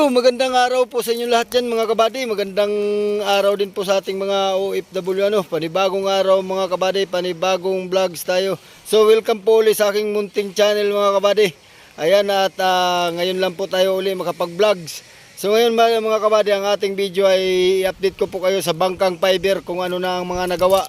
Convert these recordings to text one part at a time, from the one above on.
Yo, magandang araw po sa inyo lahat dyan mga kabady. Magandang araw din po sa ating mga OFW ano. Panibagong araw mga kabady, panibagong vlogs tayo. So welcome po ulit sa aking munting channel mga kabady. Ayan at ah, ngayon lang po tayo uli makapag-vlogs. So ngayon mga, mga kabady, ang ating video ay i-update ko po kayo sa bangkang fiber kung ano na ang mga nagawa.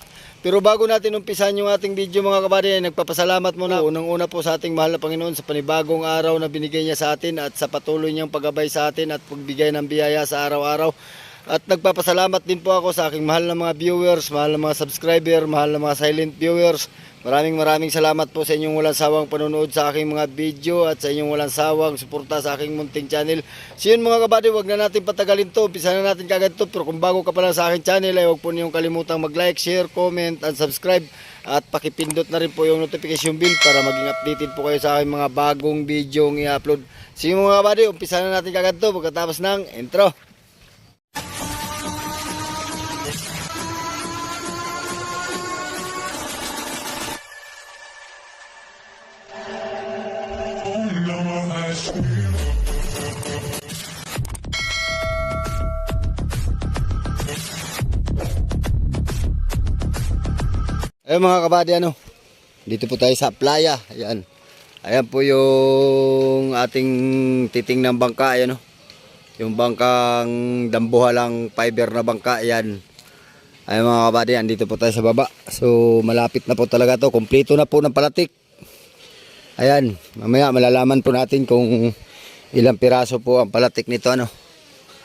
Pero bago natin umpisan yung ating video mga kabady, ay nagpapasalamat muna unang-una po sa ating mahal na Panginoon sa panibagong araw na binigay niya sa atin at sa patuloy niyang paggabay sa atin at pagbigay ng biyaya sa araw-araw. At nagpapasalamat din po ako sa aking mahal na mga viewers, mahal na mga subscriber, mahal na mga silent viewers. Maraming maraming salamat po sa inyong walang sawang panonood sa aking mga video at sa inyong walang sawang suporta sa aking munting channel. So yun mga kabady, wag na natin patagalin to. Umpisa na natin kagad to. Pero kung bago ka pa lang sa aking channel, ay huwag po niyong kalimutang mag-like, share, comment, and subscribe. At pakipindot na rin po yung notification bell para maging updated po kayo sa aking mga bagong video i-upload. So yun mga kabady, umpisa na natin kagad to pagkatapos ng intro. Ayun mga kabady ano, dito po tayo sa playa. Ayan. Ayan po yung ating titing ng bangka. Ayan o. Yung bangkang dambuhalang fiber na bangka. Ayan. Ayan mga kabady, andito po tayo sa baba. So malapit na po talaga to. Kompleto na po ng palatik. Ayan. Mamaya malalaman po natin kung ilang piraso po ang palatik nito ano.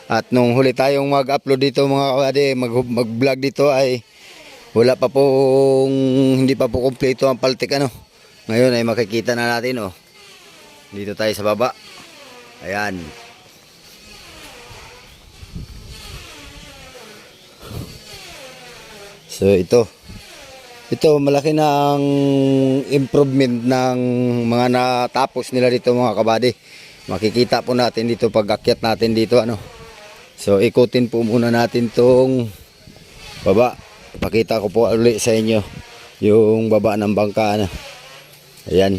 At nung huli tayong mag-upload dito mga kabady, mag- mag-vlog dito ay wala pa pong hindi pa po kumpleto ang paltik ano. Ngayon ay makikita na natin oh. Dito tayo sa baba. Ayan. So ito. Ito malaki na ang improvement ng mga natapos nila dito mga kabady. Makikita po natin dito pag akyat natin dito ano. So ikutin po muna natin tong baba. Pakita ko po ulit sa inyo yung baba ng bangka. Ano. Ayan.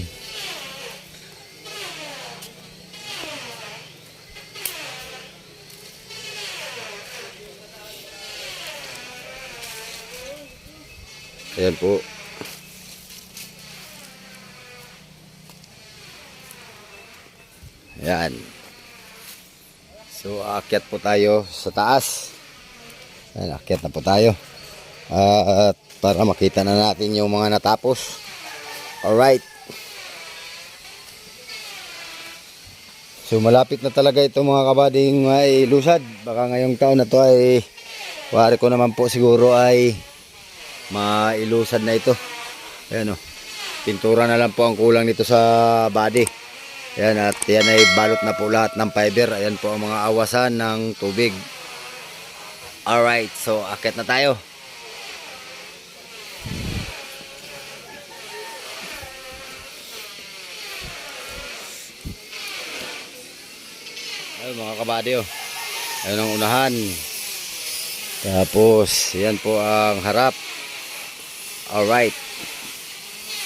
Ayan po. Ayan. So, aakyat po tayo sa taas. Ayan, aakyat na po tayo. At para makita na natin yung mga natapos. Alright. So malapit na talaga ito mga kabading ay lusad. Baka ngayong taon na to ay wari ko naman po siguro ay mailusad na ito. Ayan o. Pintura na lang po ang kulang nito sa body. Ayan at yan ay balot na po lahat ng fiber. Ayan po ang mga awasan ng tubig. Alright, so akit na tayo. Ay mga kabady oh. Ayun ang unahan. Tapos yan po ang harap. Alright.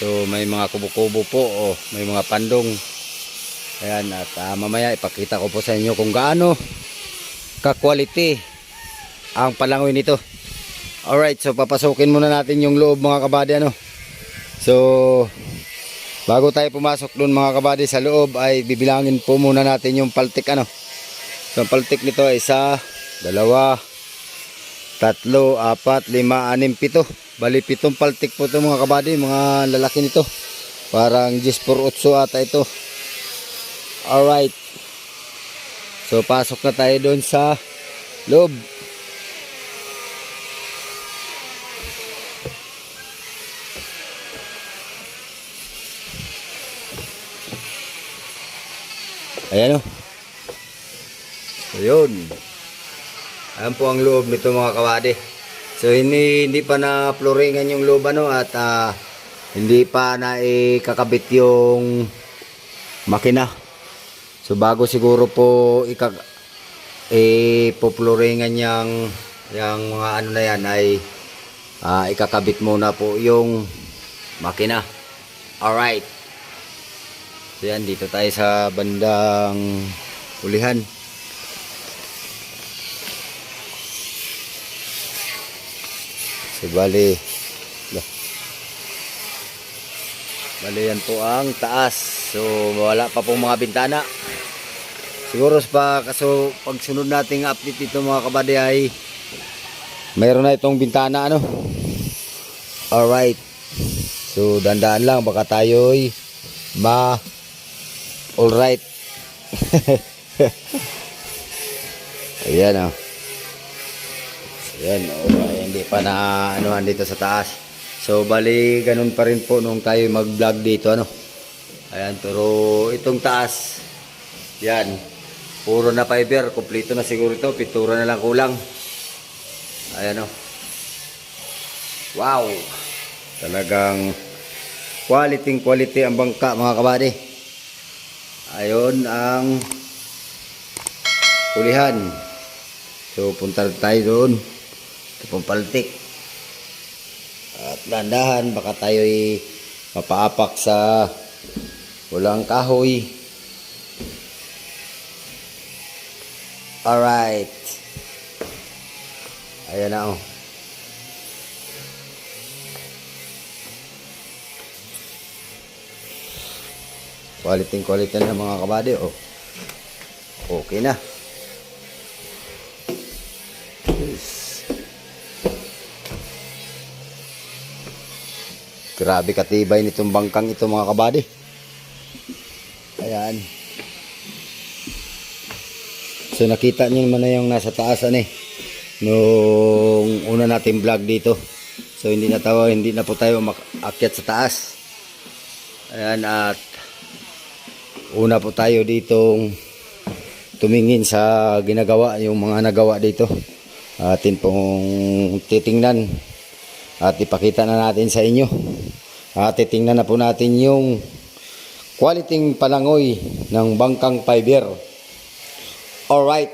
So may mga kubo-kubo po oh, may mga pandong. Ayan at ah, mamaya ipakita ko po sa inyo kung gaano ka-quality ang palangoy nito. Alright, so papasukin muna natin yung loob mga kabady ano. So bago tayo pumasok doon mga kabady sa loob ay bibilangin po muna natin yung paltik ano. So, nito ay isa, dalawa, tatlo, apat, lima, anim, pito. Bali, pitong paltik po ito mga kabady, mga lalaki nito. Parang 10 por 8 ata ito. Alright. So, pasok na tayo doon sa loob. Ayan o. So yun. Ayan po ang loob nito mga kawade. So hindi, hindi pa na floringan yung loob ano at ah, hindi pa na ikakabit yung makina. So bago siguro po ikag ipoploringan yung, yung mga ano na yan ay ah, ikakabit muna po yung makina. Alright. So yan, dito tayo sa bandang ulihan. So, bali, bali yan po ang taas. So, wala pa pong mga bintana. Siguro pa, kaso pag sunod nating update dito mga kabady ay mayroon na itong bintana ano. Alright. So, dandaan lang, baka tayo'y ma alright. Ayan oh. Ayan, oh, hindi pa na anuhan dito sa taas. So, bali, ganun pa rin po nung tayo mag-vlog dito, ano. Ayan, pero itong taas, yan, puro na fiber, kumpleto na siguro ito, pintura na lang kulang. Ayan, oh. Wow! Talagang quality quality ang bangka, mga kabady. Ayon ang pulihan. So, punta tayo doon. Ito pong paltik. At landahan, baka tayo'y mapaapak sa walang kahoy. Alright. Ayan na oh. Quality quality na mga kabady oh. Okay na. Grabe katibay nitong bangkang ito mga kabady. Ayan. So nakita niyo naman na yung nasa taasan eh. Nung una nating vlog dito. So hindi na tayo, hindi na po tayo makakyat sa taas. Ayan at una po tayo ditong tumingin sa ginagawa yung mga nagawa dito. Atin pong titingnan at ipakita na natin sa inyo. At titingnan na po natin yung quality palangoy ng bangkang fiber. Alright.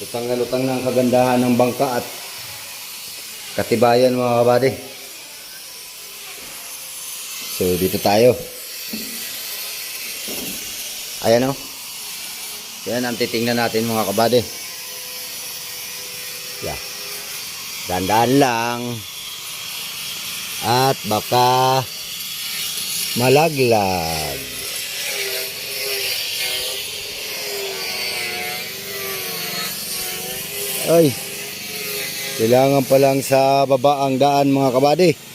Lutang na lutang na ang kagandahan ng bangka at katibayan mga kabady. So dito tayo. Ayan o. Yan ang titingnan natin mga kabady. Yeah. Dandaan lang. At baka malaglag. Ay. Kailangan pa lang sa baba ang daan mga kabady.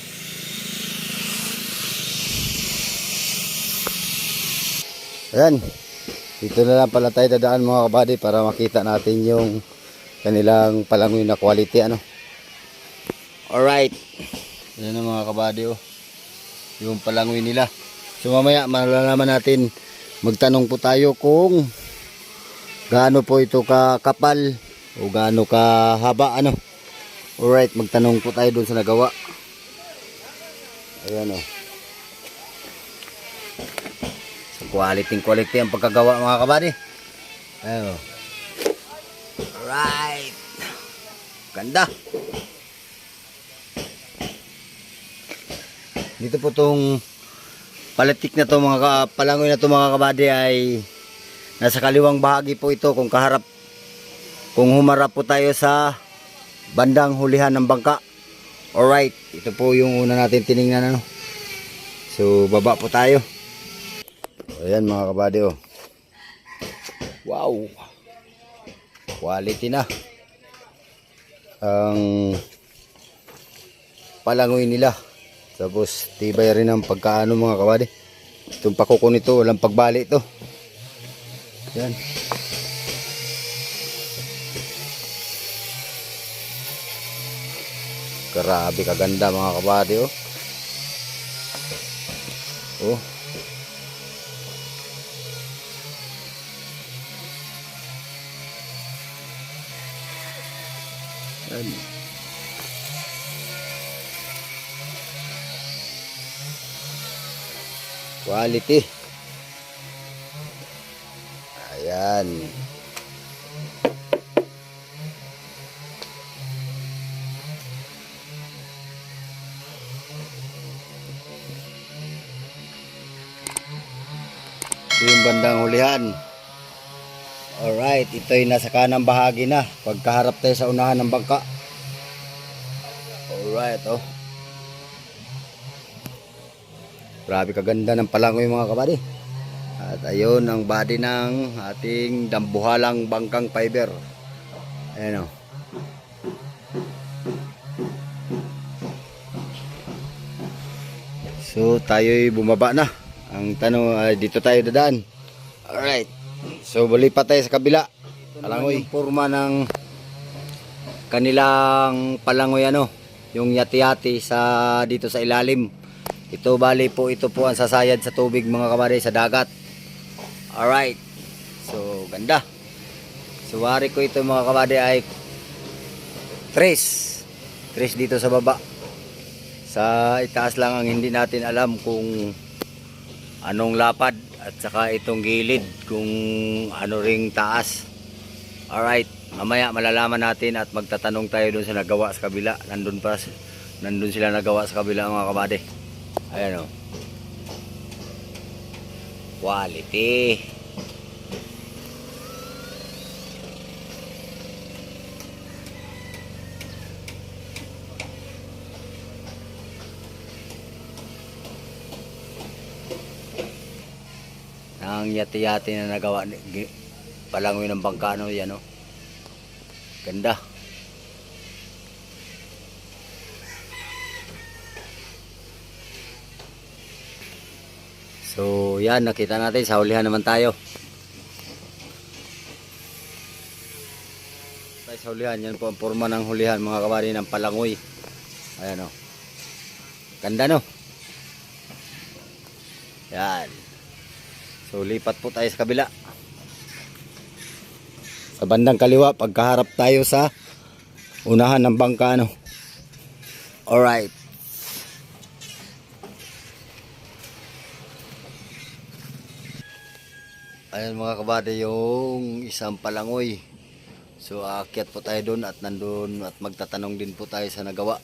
Ayan. Dito na lang pala tayo dadaan mga kabady para makita natin yung kanilang palangoy na quality ano. Alright. Ayan na mga kabady oh. Yung palangoy nila. So mamaya malalaman natin magtanong po tayo kung gaano po ito kakapal o gaano kahaba ano. Alright, magtanong po tayo doon sa nagawa. Ayan oh. Quality quality ang pagkagawa mga kabady. Ayan o. Alright. Ganda. Dito po tong palatik na to mga palangoy na to mga kabady ay nasa kaliwang bahagi po ito kung kaharap kung humarap po tayo sa bandang hulihan ng bangka. Alright, ito po yung una natin tiningnan ano. So baba po tayo. Ayan mga kabady oh. Wow. Quality na. Ang palangoy nila. Tapos tibay rin ang pagkaano mga kabady. Itong pakuko nito, walang pagbali ito. Yan. Grabe kaganda mga kabady oh. Oh. Ayan. Quality. Ayan. Ito yung bandang hulihan. Alright, ito'y nasa kanang bahagi na. Pagkaharap tayo sa unahan ng bangka. Alright, oh. Grabe kaganda ng palangoy mga kabady. At ayun ang body ng ating dambuhalang bangkang fiber. Ayan oh. So tayo'y bumaba na. Ang tanong ay dito tayo dadaan. Alright. So bali pa tayo sa kabila. Palangoy. Yung forma ng kanilang palangoy ano. Yung yati-yati sa dito sa ilalim. Ito bali po ito po ang sasayad sa tubig mga kabady sa dagat. Alright. So ganda. So wari ko ito mga kabady ay tres. Tres dito sa baba. Sa itaas lang ang hindi natin alam kung anong lapad at saka itong gilid kung ano ring taas. Alright, mamaya malalaman natin at magtatanong tayo doon sa nagawa sa kabila. Nandun pa, nandun sila nagawa sa kabila mga kabady. Ayan o. Quality. ang yati-yati na nagawa palangoy ng bangkano yan oh. Ganda. So, yan nakita natin sa hulihan naman tayo. Sa hulihan, yan po ang forma ng hulihan mga kabari ng palangoy. Ayan oh. Ganda no. Yan. So lipat po tayo sa kabila. Sa bandang kaliwa, pagkaharap tayo sa unahan ng bangka. Ano. Alright. Ayan mga kabady yung isang palangoy. So aakyat po tayo doon at nandun at magtatanong din po tayo sa nagawa.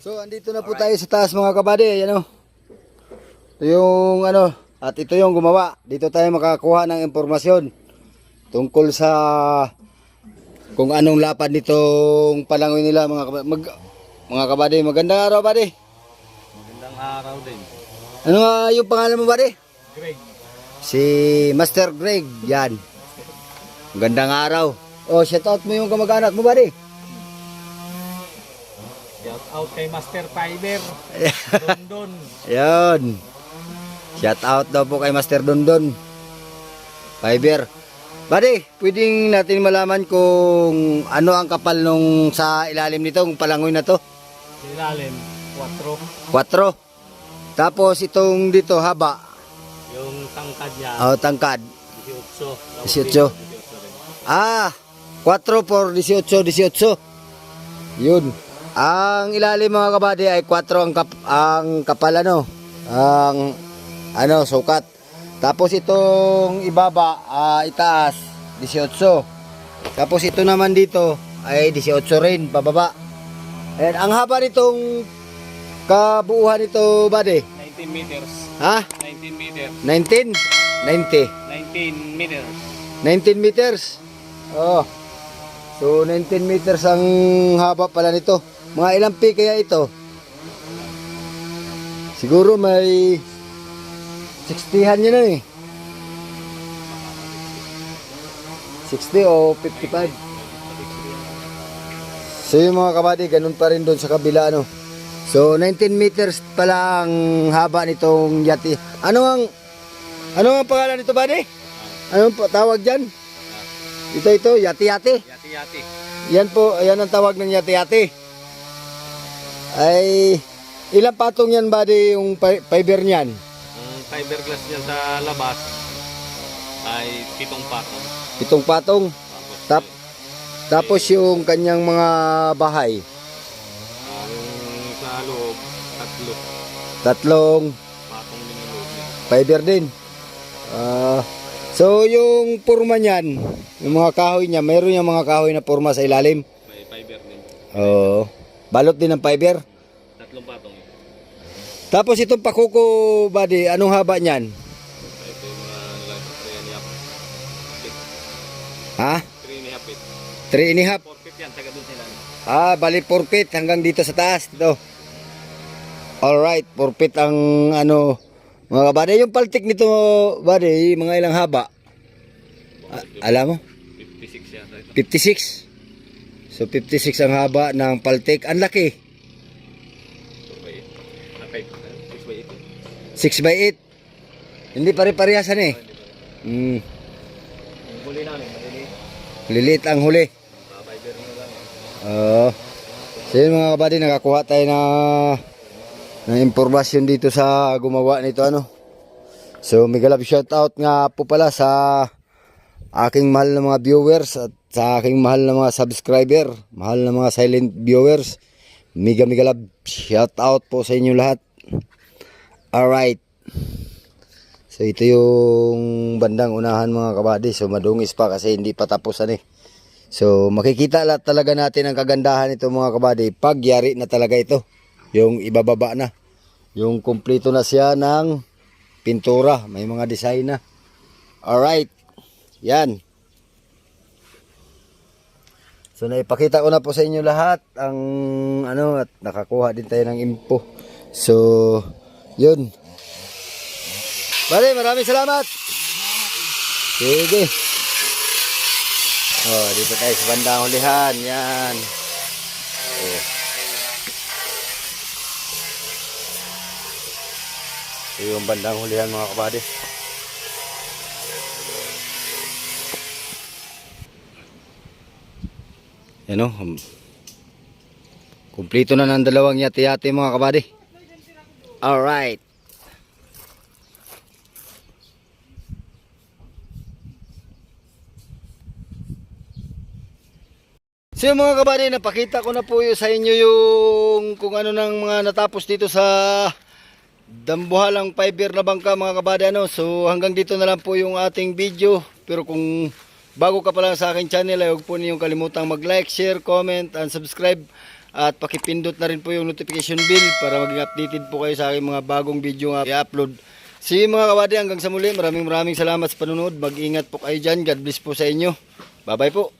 So andito na po tayo sa taas mga kabady. Ayan o. Ito yung ano, at ito yung gumawa. Dito tayo makakuha ng impormasyon tungkol sa kung anong lapad nitong palangoy nila mga kabady. Mag, mga kabady, magandang araw buddy. Magandang araw din. Ano nga yung pangalan mo buddy? Greg. Si Master Greg, yan. Magandang araw. Oh, shout out mo yung kamag-anak mo buddy. Shout out kay Master Fiber. Dondon. Ayun. Shout out daw po kay Master Dondon. Fiber. Buddy, pwedeng natin malaman kung ano ang kapal nung sa ilalim nito, ng palangoy na to. Ilalim. 4. 4. Tapos itong dito haba, Yung tangkad niya. oh, tangkad. 18. 18. Ah, 4 por 18, 18. Yun. Ang ilalim mga kabady ay 4 ang, kap, ang kapal ano, ang ano, sukat. Tapos itong ibaba, ah, itaas, 18. Tapos ito naman dito ay 18 rin, pababa. And ang haba nitong kabuuhan nito, buddy. 19 meters. Ha? 19 meters. 19? 90. 19 meters. 19 meters. Oh. So 19 meters ang haba pala nito. Mga ilang feet kaya ito? Siguro may 60han yun na eh. 60 o 55. So yung mga kabady, ganun pa rin doon sa kabila ano. So 19 meters pala ang haba nitong yati. Ano ang ano ang pangalan nito, buddy? Anong tawag dyan? Ito, ito, yati-yati. Yati-yati. Yan po, yan ang tawag ng yati-yati. Ay, ilang patong yan, buddy, yung fi- fiber niyan? Fiberglass niya sa labas ay pitong patong. Pitong patong. Tapos Tap, tapos yung kanyang mga bahay, ang sa loob, tatlo. tatlong Patong din yung loob niya. fiber din. Ah, so, yung purma niyan, yung mga kahoy niya, mayroon yung mga kahoy na purma sa ilalim. May fiber din. Oo. Balot din ng fiber. Tatlong patong. Tapos itong pakuko, buddy, anong haba niyan? Ito yung mga Ha? 3 and a half feet. 3 and a half. 4 feet yan, taga doon sila. Ah, bali 4 feet hanggang dito sa taas. Dito. Alright, 4 feet ang ano, mga kabady. Yung paltik nito, body, mga ilang haba. Ah, alam mo? 56 yata ito. 56. So 56 ang haba ng paltik. Ang laki. 4 by 8. Ah, 5. 6 by 8. 6 by 8. Hindi pare-parehasan eh. Mm, Yung huli namin, maliliit. lilit ang huli. Babayber mo lang. Oo. so yun mga kabady, nakakuha tayo na ng impormasyon dito sa gumawa nito ano. So mega love shout out nga po pala sa aking mahal na mga viewers at sa aking mahal na mga subscriber, mahal na mga silent viewers. Mega mega love shout out po sa inyo lahat. Alright. So ito yung bandang unahan mga kabady. So madungis pa kasi hindi pa tapos ano eh. So makikita lahat talaga natin ang kagandahan nito mga kabady pag yari na talaga ito. Yung ibababa na. Yung kumpleto na siya ng pintura. May mga design na. Alright. Yan. So naipakita ko na po sa inyo lahat ang ano at nakakuha din tayo ng info. So yun. Bale, maraming salamat. Sige. Oh, dito tayo sa bandang hulihan. Yan. Oh. Ito yung bandang hulihan mga kabady. Yan o. um, Kumplito na ng dalawang yati-yati mga kabady. Alright. So yung mga kabady, napakita ko na po sa inyo yung kung ano nang mga natapos dito sa dambuhalang fiber na bangka mga kabady. Ano? So hanggang dito na lang po yung ating video. Pero kung bago ka pa lang sa aking channel, ay huwag po niyong kalimutang mag-like, share, comment, and subscribe. At pakipindot na rin po yung notification bell para maging updated po kayo sa aking mga bagong video nga i-upload. You mga kabady, hanggang sa muli. Maraming maraming salamat sa panunod. Mag-ingat po kayo dyan. God bless po sa inyo. Bye-bye po.